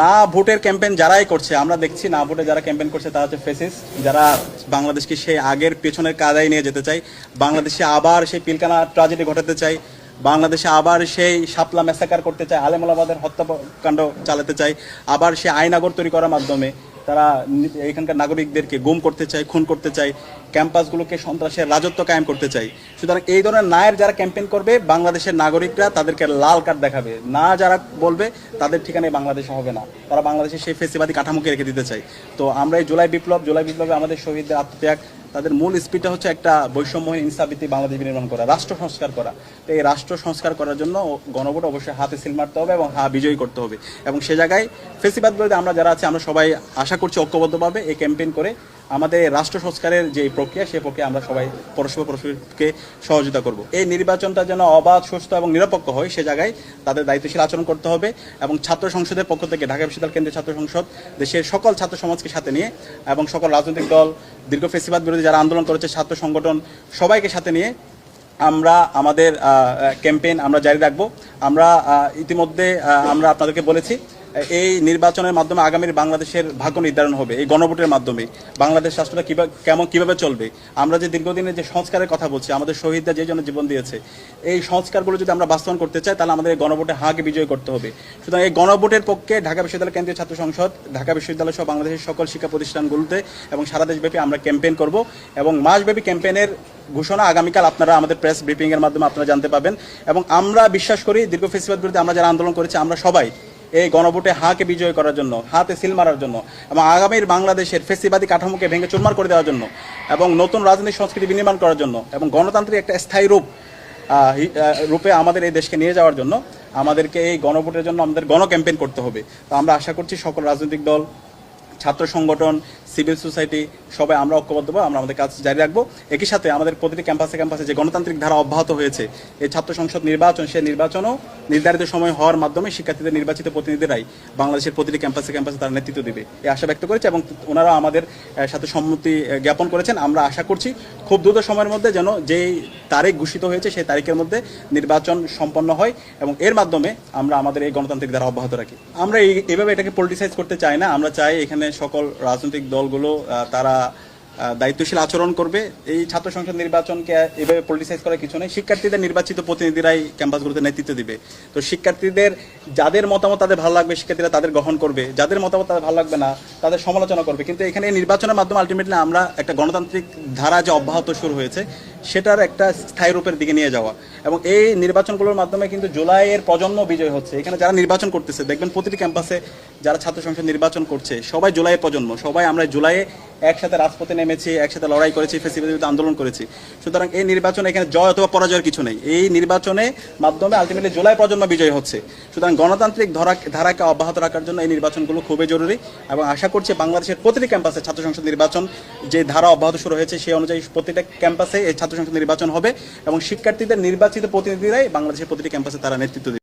না ভোটের ক্যাম্পেন যারাই করছে, আমরা দেখছি না ভোটে যারা ক্যাম্পেন করছে তারা হচ্ছে ফেসিস যারা বাংলাদেশকে সেই আগের পেছনের কাদায় নিয়ে যেতে চাই বাংলাদেশে আবার সেই পিলকানা ট্রাজেডি ঘটাতে চাই বাংলাদেশে আবার সেই শাপলা মেসাকার করতে চায় আলেমুলাবাদের হত্যাকাণ্ড চালাতে চাই আবার সে আইনাগর তৈরি করার মাধ্যমে তারা এখানকার নাগরিকদেরকে গুম করতে চায়, খুন করতে চায়, ক্যাম্পাসগুলোকে সন্ত্রাসের রাজত্ব কায়েম করতে চায়। সুতরাং এই ধরনের নায়ের যারা ক্যাম্পেইন করবে, বাংলাদেশের নাগরিকরা তাদেরকে লাল কার্ড দেখাবে। না যারা বলবে, তাদের ঠিকানায় বাংলাদেশে হবে না। তারা বাংলাদেশের সেই ফেসিবাদী কাঠামোকে রেখে দিতে চায়। তো আমরা এই জুলাই বিপ্লব, জুলাই বিপ্লবে আমাদের শহীদদের আত্মত্যাগ তাদের মূল স্পিডটা হচ্ছে একটা বৈষম্যহীন ইনসাফিতি বাংলাদেশ নির্মাণ করা, রাষ্ট্র সংস্কার করা। তো এই রাষ্ট্র সংস্কার করার জন্য গণভোট অবশ্যই হাতে সিল মারতে হবে এবং হা বিজয়ী করতে হবে। এবং সে জায়গায় ফেসিবাদ বিরোধী আমরা যারা আছি, আমরা সবাই আশা করছি ঐক্যবদ্ধভাবে এই ক্যাম্পেইন করে আমাদের রাষ্ট্র সংস্কারের যে প্রক্রিয়া, সেই প্রক্রিয়া আমরা সবাই পরস্পর পরস্পরকে সহযোগিতা করব। এই নির্বাচনটা যেন অবাধ সুস্থ এবং নিরপেক্ষ হয়, সে জায়গায় তাদের দায়িত্বশীল আচরণ করতে হবে এবং ছাত্র সংসদের পক্ষ থেকে ঢাকা বিশ্ববিদ্যালয় কেন্দ্রীয় ছাত্র সংসদ, দেশের সকল ছাত্র সমাজকে সাথে নিয়ে এবং সকল রাজনৈতিক দল, দীর্ঘ ফেসিবাদ বিরোধী যারা আন্দোলন করেছে, ছাত্র সংগঠন সবাইকে সাথে নিয়ে আমরা আমাদের ক্যাম্পেইন আমরা জারি রাখব। আমরা ইতিমধ্যে আমরা আপনাদেরকে বলেছি এই নির্বাচনের মাধ্যমে আগামীর বাংলাদেশের ভাগ্য নির্ধারণ হবে, এই গণভোটের মাধ্যমে। বাংলাদেশ রাষ্ট্রটা কীভাবে কেমন, কীভাবে চলবে? আমরা যে দীর্ঘদিনের যে সংস্কারের কথা বলছি, আমাদের শহীদরা যে জন্য জীবন দিয়েছে, এই সংস্কারগুলো যদি আমরা বাস্তবায়ন করতে চাই, তাহলে আমাদের গণভোটে হাঁকে বিজয় করতে হবে। সুতরাং এই গণভোটের পক্ষে ঢাকা বিশ্ববিদ্যালয় কেন্দ্রীয় ছাত্র সংসদ, ঢাকা বিশ্ববিদ্যালয় সহ বাংলাদেশের সকল শিক্ষা প্রতিষ্ঠানগুলোতে এবং সারা দেশব্যাপী আমরা ক্যাম্পেইন করব এবং মাসব্যাপী ক্যাম্পেইনের ঘোষণা আগামীকাল আপনারা আমাদের প্রেস ব্রিফিং এর মাধ্যমে আপনারা জানতে পাবেন। এবং আমরা বিশ্বাস করি, দীর্ঘ ফেসিবাদ বিরুদ্ধে আমরা যারা আন্দোলন করেছি, আমরা সবাই এই গণভোটে হাকে বিজয় করার জন্য, হাতে সিল মারার জন্য এবং আগামীর বাংলাদেশের ফেসিবাদী কাঠামোকে ভেঙে চুরমার করে দেওয়ার জন্য এবং নতুন রাজনৈতিক সংস্কৃতি বিনির্মাণ করার জন্য এবং গণতান্ত্রিক একটা স্থায়ী রূপ রূপে আমাদের এই দেশকে নিয়ে যাওয়ার জন্য আমাদেরকে এই গণভোটের জন্য আমাদের গণ ক্যাম্পেইন করতে হবে। তো আমরা আশা করছি সকল রাজনৈতিক দল ছাত্র সংগঠন সিভিল সোসাইটি সবাই আমরা ঐক্যবদ্ধ হব, আমরা আমাদের কাজ জারি রাখব। একই সাথে আমাদের প্রতিটি ক্যাম্পাসে ক্যাম্পাসে যে গণতান্ত্রিক ধারা অব্যাহত হয়েছে এই ছাত্র সংসদ নির্বাচন সেই নির্বাচনও নির্ধারিত সময় হওয়ার মাধ্যমে শিক্ষার্থীদের নির্বাচিত প্রতিনিধিরাই বাংলাদেশের প্রতিটি ক্যাম্পাসে ক্যাম্পাসে তারা নেতৃত্ব দেবে। এই আশা ব্যক্ত করেছে এবং ওনারা আমাদের সাথে সম্মতি জ্ঞাপন করেছেন। আমরা আশা করছি খুব দ্রুত সময়ের মধ্যে যেন যেই তারিখ ঘোষিত হয়েছে, সেই তারিখের মধ্যে নির্বাচন সম্পন্ন হয় এবং এর মাধ্যমে আমরা আমাদের এই গণতান্ত্রিক ধারা অব্যাহত রাখি। আমরা এভাবে এটাকে পলিটিসাইজ করতে চাই না, আমরা চাই এখানে সকল রাজনৈতিক দলগুলো তারা দায়িত্বশীল আচরণ করবে। এই ছাত্র সংসদ নির্বাচনকে এভাবে পলিটিসাইজ করার কিছু নেই। শিক্ষার্থীদের নির্বাচিত প্রতিনিধিরাই ক্যাম্পাসগুলোতে নেতৃত্ব দিবে। তো শিক্ষার্থীদের, যাদের মতামত তাদের ভালো লাগবে, শিক্ষার্থীরা তাদের গ্রহণ করবে। যাদের মতামত তাদের ভালো লাগবে না, তাদের সমালোচনা করবে। কিন্তু এখানে নির্বাচনের মাধ্যমে আলটিমেটলি আমরা একটা গণতান্ত্রিক ধারা যে অব্যাহত শুরু হয়েছে সেটার একটা স্থায়ী রূপের দিকে নিয়ে যাওয়া। এবং এই নির্বাচনগুলোর মাধ্যমে কিন্তু জুলাইয়ের প্রজন্ম বিজয় হচ্ছে। এখানে যারা নির্বাচন করতেছে, দেখবেন প্রতিটি ক্যাম্পাসে যারা ছাত্র সংসদ নির্বাচন করছে, সবাই জুলাইয়ের প্রজন্ম। সবাই আমরা জুলাইয়ে একসাথে রাজপথে নেমেছি, একসাথে লড়াই করেছি বিরুদ্ধে আন্দোলন করেছি। সুতরাং এই নির্বাচনে এখানে জয় অথবা পরাজয়ের কিছু নেই। এই নির্বাচনে মাধ্যমে আলটিমেটলি জুলাই প্রজন্ম বিজয় হচ্ছে। সুতরাং গণতান্ত্রিক ধরা ধারাকে অব্যাহত রাখার জন্য এই নির্বাচনগুলো খুবই জরুরি। এবং আশা করছি বাংলাদেশের প্রতিটি ক্যাম্পাসে ছাত্র সংসদ নির্বাচন যে ধারা অব্যাহত শুরু হয়েছে, সেই অনুযায়ী প্রতিটা ক্যাম্পাসে এই ছাত্র সংসদ নির্বাচন হবে এবং শিক্ষার্থীদের নির্বাচিত প্রতিনিধিরাই বাংলাদেশের প্রতিটি ক্যাম্পাসে তারা নেতৃত্ব